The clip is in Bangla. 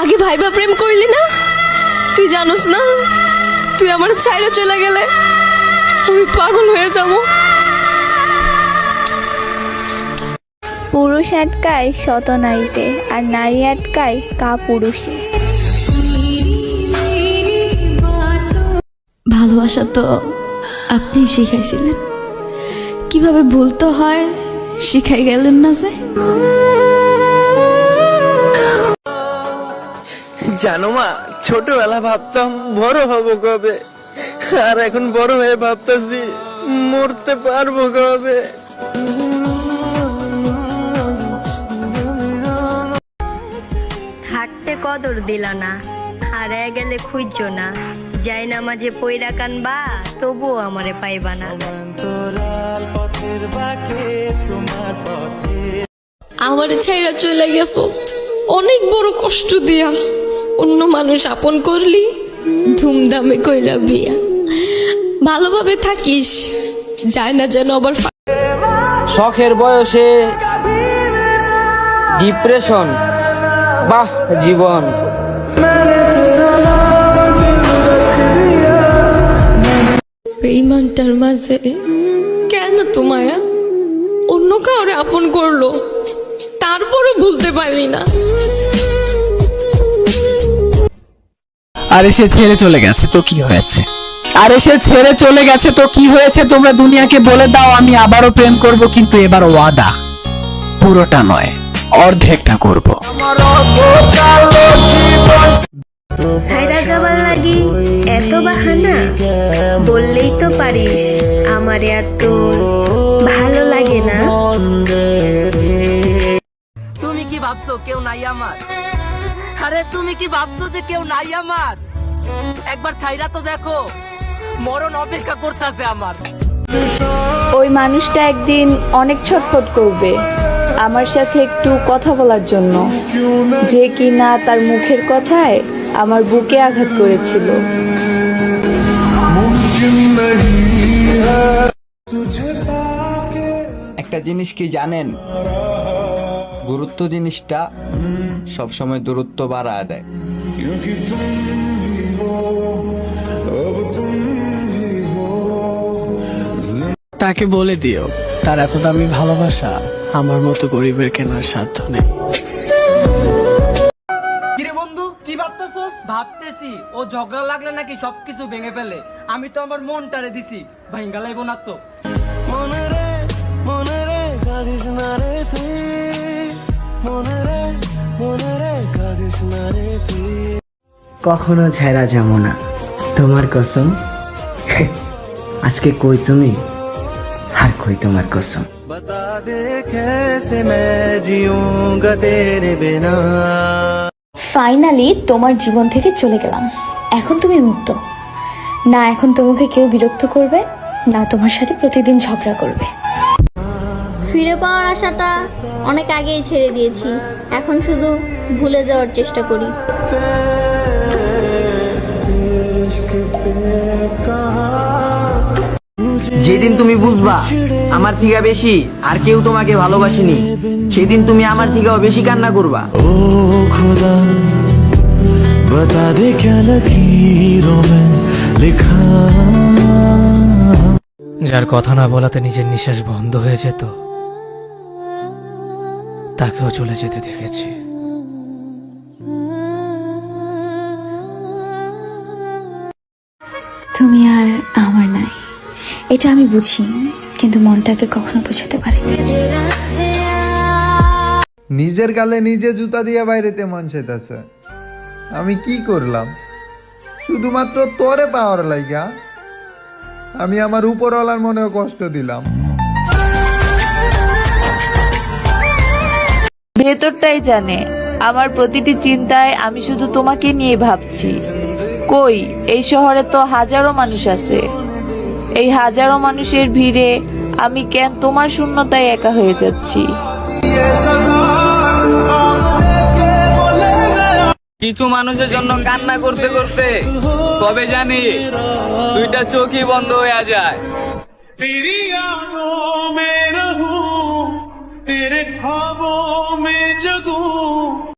আগে ভাইবা প্রেম করলি না? তুই জানোস না? তুই আমার ছাইরা চলে গেলে আমি পাগল হয়ে যাব। পুরুষ আটকায় শত নারীতে আর নারী আটকায় কা পুরুষে। ভালোবাসা তো আপনি শিখাইছিলেন। কীভাবে ভুলতে হয় শিখাই গেলেন না যে। জানো মা ছোটবেলা ভাবতাম বড় হব কবে আর এখন বড় হয়ে ভাবতেছি মরতে পারব কবে। থাকতে কদর দিল না হারায় গেলে খুঁজছ না। যাই না মাঝে পইরা কানবা তবুও আমারে পাইবা না। আমার ছাইরা চলে গেছ। অনেক বড় কষ্ট দিয়া। অন্য মানুষ আপন করলি? ধুমধামে কইরা বিয়া। ভালোভাবে থাকিস যায় না যেন আবার শখের বয়সে ডিপ্রেশন। বাহ জীবন। বেইমানটার মাঝে কেন তোমায়া অন্য কাউরে আপন করল? তারপরে ভুলতে পারলি না। আরে সে ছেড়ে চলে গেছে তো কি হয়েছে? আরে সে ছেড়ে চলে গেছে তো কি হয়েছে? তোমরা দুনিয়াকে বলে দাও আমি আবারও প্রেম করব কিন্তু এবার ওয়াদা। পুরোটা নয় অর্ধেকটা করব। সাইরা যাবার লাগি এত বাহানা? বললেই তো পারিস আমারে আর তোর ভালো লাগে না। তুমি কি ভাবছ কেউ নাই আমার? আরে তুমি কি ভাবছ যে কেউ নাই আমার? একবার ছাইরা তো দেখো মরণ অপেক্ষা করতেছে আমার। ওই মানুষটা একদিন অনেক ছটফট করবে আমার সাথে একটু কথা বলার জন্য। যে কিনা তার মুখের কথায় আমার বুকে আঘাত করেছিল। একটা জিনিস কি জানেন? গুরুত্ব জিনিসটা সবসময় দূরত্ব বাড়ায় দেয়। তাকে বলে দিও তার এত দামি ভালোবাসা আমার মতো গরিবের কেনার সাধ্য নেই। বন্ধু কি ভাবতেছস? ভাবতেছি ও ঝগড়া লাগলে নাকি সবকিছু ভেঙে ফেলে। আমি তো আমার মনটারে দিছি ভাঙ্গা লাইব না তো। মনে রে মনে রে কাঁদিস না রে তুই। মনে রে মনে রে কাঁদিস না রে তুই। কখনো ছেড়া যাব না তোমার কসম আজকে কই তুমি আর কই তোমার কসম बता दे कैसे मैं जीऊंगा तेरे बिना ফাইনালি তোমার জীবন থেকে চলে গেলাম এখন তুমি মুক্ত না এখন তোমাকে কেউ বিরক্ত করবে না তোমার সাথে প্রতিদিন ঝগড়া করবে ফিরে পাওয়ার আশাটা অনেক আগেই ছেড়ে দিয়েছি এখন শুধু ভুলে যাওয়ার চেষ্টা করি যেদিন তুমি বুঝবা আমার থেকে বেশি আর কেউ তোমাকে ভালোবাসেনি সেদিন তুমি আমার থেকেও বেশি কান্না করবা ओ खुदा बता दे क्या लकीरों में लिखा যার কথা না বলাতে নিজের নিঃশ্বাস বন্ধ হয়ে যেত তাকেও চলে যেতে দেখেছি তুমি আর আমার নাই। এটা আমি বুঝি কিন্তু মনটাকে কখনো বোঝাতে পারি নিজের গালে নিজে জুতা দিয়ে বাইরেতে মন চাইতেছে। আমি কি করলাম? শুধুমাত্র তোরে পাওয়ার লাইগা। আমি আমার উপরওয়ালার মনেও কষ্ট দিলাম। ভেতরটাই জানে আমার প্রতিটি চিন্তায় আমি শুধু তোমাকে নিয়ে ভাবছি। কই? এই শহরে তো হাজারো মানুষ আছে। এই হাজারো মানুষের ভিড়ে আমি কেন তোমার শূন্যতায় একা হয়ে যাচ্ছি? কিছু মানুষের জন্য কান্না করতে করতে কবে জানি দুইটা চোখই বন্ধ হয়ে যায়।